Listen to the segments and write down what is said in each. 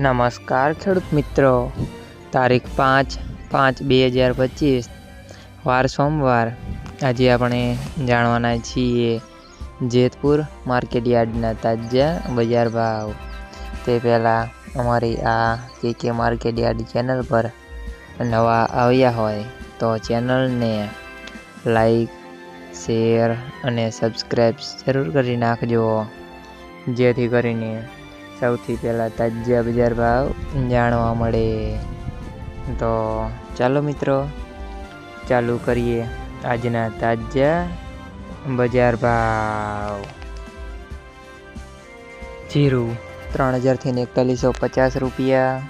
નમસ્કાર ખેડૂત મિત્રો. તારીખ પાંચ પાંચ બે હજાર પચીસ, વાર સોમવાર. આજે આપણે જાણવાના છીએ જેતપુર માર્કેટ યાર્ડના તાજા બજાર ભાવ. તે પહેલાં અમારી આ કે કે માર્કેટ યાર્ડ ચેનલ પર નવા આવ્યા હોય તો ચેનલને લાઈક, શેર અને સબસ્ક્રાઈબ જરૂર કરી નાખજો. જેથી કરીને સૌથી પહેલાં તાજા બજાર ભાવ જાણવા મળે. તો ચાલો મિત્રો, ચાલુ કરીએ આજના તાજા બજાર ભાવ. જીરું ત્રણ હજારથી એકતાલીસો પચાસ રૂપિયા.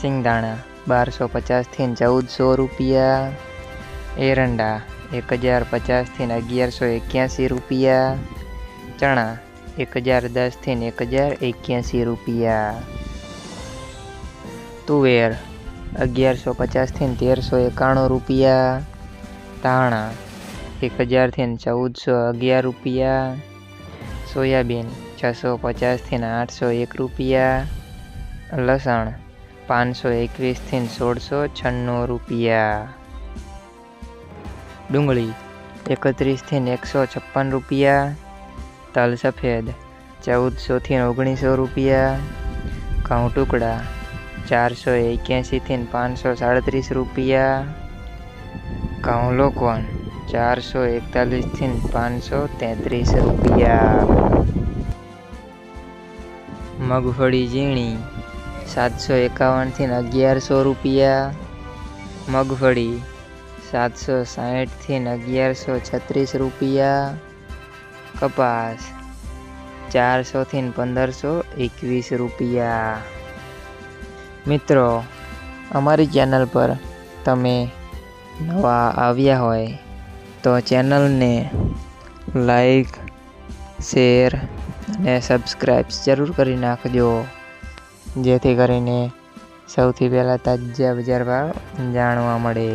સિંગદાણા બારસો પચાસથી ચૌદસો રૂપિયા. એરંડા એક હજાર પચાસથી અગિયારસો એક્યાસી રૂપિયા. ચણા એક હજાર દસથી એક હજાર એક્યાસી રૂપિયા. તુવેર અગિયારસો પચાસથી તેરસો એકાણું રૂપિયા. ધાણા એક હજારથી ચૌદસો અગિયાર રૂપિયા. સોયાબીન છસો પચાસથી આઠસો એક રૂપિયા. લસણ પાંચસો એકવીસથી સોળસો છન્નું રૂપિયા. ડુંગળી એકત્રીસથી એકસો છપ્પન રૂપિયા. તલ સફેદ ચૌદસોથી ઓગણીસો રૂપિયા, ઘઉં ટુકડા, ચારસો એક્યાસીથી પાંચસો સાડત્રીસ રૂપિયા, ઘઉં લોકવન ચારસો એકતાલીસથી પાંચસો તેત્રીસ રૂપિયા. મગફળી ઝીણી, સાતસો એકાવનથી અગિયારસો રૂપિયા. મગફળી, સાતસો સાહીઠથી અગિયારસો છત્રીસ રૂપિયા. કપાસ ચારસોથી પંદરસો એકવીસ રૂપિયા. મિત્રો, અમારી ચેનલ પર તમે નવા આવ્યા હોય તો ચેનલને લાઈક, શેર અને સબસ્ક્રાઈબ જરૂર કરી નાખજો, જેથી કરીને સૌથી પહેલાં તાજા બજાર જાણવા મળે.